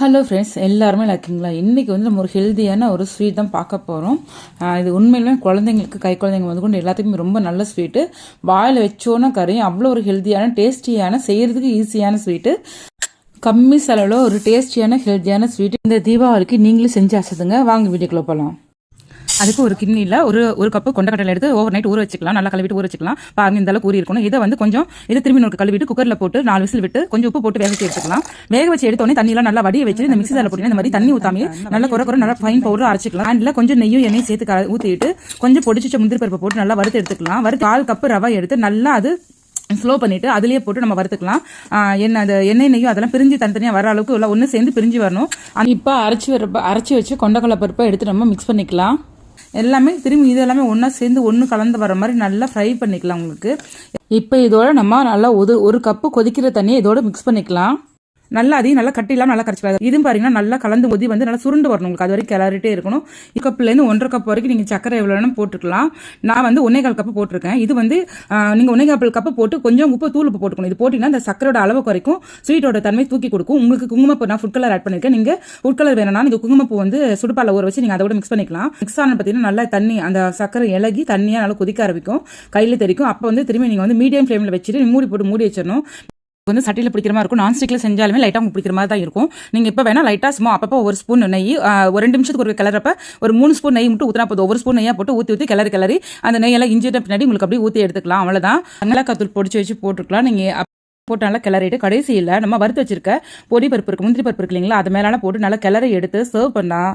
Hello friends எல்லாருமே இருக்கீங்களா? இன்றைக்கி வந்து நம்ம ஒரு ஹெல்த்தியான ஒரு ஸ்வீட் தான் பார்க்க போகிறோம் இது உண்மையிலுமே குழந்தைங்களுக்கு கை குழந்தைங்க வந்து கொண்டு எல்லாத்துக்குமே ரொம்ப நல்ல ஸ்வீட்டு வாயில் வச்சோன்னா கறியும் அவ்வளோ ஒரு ஹெல்த்தியான டேஸ்டியான செய்கிறதுக்கு ஈஸியான ஸ்வீட்டு கம்மி செலவில் ஒரு டேஸ்டியான ஹெல்த்தியான ஸ்வீட் இந்த தீபாவளிக்கு நீங்களும் செஞ்சு அசதுங்க வாங்க வீட்டுக்குள்ளே போகலாம் அதுக்கு ஒரு கிண்ணியில் ஒரு ஒரு கப்பு கொண்டக்கடலை எடுத்து ஓவர் நைட் ஊற வச்சுக்கலாம். நல்லா கழுவிட்டு ஊற வச்சுக்கலாம். பாருங்க இந்த அளவுக்கு ஊறி இருக்கணும் இதை வந்து கொஞ்சம் இதை திரும்பி நோக்கு கழுவிட்டு குக்கரில் போட்டு நாலு விசில் விட்டு கொஞ்சம் உப்பு போட்டு வேக வச்சு எடுத்துக்கலாம். வேக வச்சு எடுத்தோடனே தண்ணியெல்லாம் நல்லா வடிய வச்சு இந்த மிக்ஸி தலை போட்டு இந்த மாதிரி தண்ணி ஊற்றாமே நல்லா குறை குறை நல்லா ஃபைன் பவுடர் அரைச்சிக்கலாம். ஹேண்டில் கொஞ்சம் நெய்யும் எண்ணெய் சேர்த்து ஊற்றிட்டு கொஞ்சம் பொடிச்சு முந்திரி பருப்பு போட்டு நல்லா வறுத்து எடுத்துக்கலாம். வறுத்து கால் கப்பு ரவை எடுத்து நல்லா அது ஸ்லோ பண்ணிட்டு அதுலேயே போட்டு நம்ம வறுத்துக்கலாம். என்ன அது அந்த எண்ணெய் நெய்யும் அதெல்லாம் பிரிஞ்சு தனித்தனியாக வர அளவுக்கு உள்ள ஒன்று சேர்ந்து பிரிஞ்சு வரணும். இப்போ அரைச்சி வர அரைச்சி வச்சு கொண்டக்கடலை பருப்பை எடுத்து நம்ம மிக்ஸ் பண்ணிக்கலாம். எல்லாமே திரும்பி இது எல்லாமே ஒன்றா சேர்ந்து ஒன்று கலந்து வர மாதிரி நல்லா ஃப்ரை பண்ணிக்கலாம் உங்களுக்கு. இப்போ இதோட நம்ம நல்லா ஒரு ஒரு கப்பு கொதிக்கிற தண்ணியை இதோட மிக்ஸ் பண்ணிக்கலாம். நல்லா அதையும் நல்லா கட்டி இல்லாமல் நல்லா கரைச்சிக்கலாம் இதுவும் பாத்தீங்கன்னா நல்லா கலந்து கொதி வந்து நல்லா சுருண்டு வரணும் உங்களுக்கு. அது வரைக்கும் கிளறிட்டே இருக்கணும். ஒரு கப்புலேருந்து ஒன்றரை கப் வரைக்கும் நீங்கள் சக்கரை எவ்வளோ வேணும் போட்டுக்கலாம். நான் வந்து ஒன்னே கால் கப்பு போட்டிருக்கேன். இது வந்து நீங்கள் நீங்க ஒன்னே கால் கப்பு போட்டு கொஞ்சம் உப்பு தூள் உப்பு போட்டுக்கணும். இது போட்டிங்கன்னா இந்த சக்கரோட அளவு குறைக்கும். ஸ்வீட்டோட தன்மை தூக்கி கொடுக்கும். உங்களுக்கு குங்குமப்பூ நான் ஃபுட் கலர் ஆட் பண்ணிருக்கேன். நீங்க ஃபுட் கலர் வேணும்னா நீங்க குங்குமப்பூ வந்து சுடுப்பால ஊற வச்சு நீங்க அதோட மிக்ஸ் பண்ணிக்கலாம். மிக்ஸ் ஆன பார்த்தீங்கன்னா நல்லா தண்ணி அந்த சக்கரை இலகி தண்ணியா நல்லா கொதிக்க ஆரம்பிக்கும். கையில தெரிக்கும். அப்போ வந்து திரும்பி நீங்க வந்து மீடியம் ஃப்ளேமில் வச்சுட்டு மூடி போட்டு மூடி வச்சிடணும். வந்து சட்டியில் பிடிக்கிற மாதிரி இருக்கும். நான்ஸ்டிக்ல செஞ்சாலுமே லைட்டாக உங்களுக்கு பிடிக்கிற மாதிரி தான் இருக்கும். நீங்கள் இப்போ வேணால் லைட்டாக சும்மா அப்பப்போ ஒரு ஸ்பூன் நெய் ஒரு ரெண்டு நிமிஷத்துக்கு ஒரு கிளறப்ப ஒரு மூணு ஸ்பூன் நெய் மட்டும் ஊற்றினா போதும். ஒவ்வொரு ஸ்பூன் நெய்யாக போட்டு ஊற்றி ஊற்றி கிளறி கிளறி அந்த நெய்யெல்லாம் இஞ்சிட்ட பின்னாடி உங்களுக்கு அப்படியே ஊற்றி எடுத்துக்கலாம். அவ்வளோதான் மிளகாத்தூள் பொடிச்சு வச்சு போட்டுருக்கலாம். நீங்கள் போட்டு நல்லா கிளறிட்டு கடைசியில் நம்ம வறுத்து வச்சிருக்க பொடி பருப்பு இருக்குது முந்திரி பருப்பு இருக்கு இல்லைங்களா? அது மேலான போட்டு நல்லா கிளறி எடுத்து சர்வ் பண்ணால்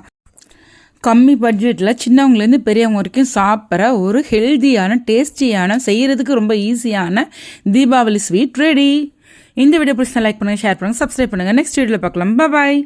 கம்மி பட்ஜெட்டில் சின்னவங்கலேருந்து பெரியவங்க வரைக்கும் சாப்பிட்ற ஒரு ஹெல்தியான டேஸ்டியான செய்கிறதுக்கு ரொம்ப ஈஸியான தீபாவளி ஸ்வீட் ரெடி இந்த வீடியோ பிடிச்சா லைக் பண்ணுங்கள் ஷேர் பண்ணுங்கள் சப்ஸ்கிரைப் பண்ணுங்கள் நெக்ஸ்ட் வீடியோவில் பார்க்கலாம். பாய்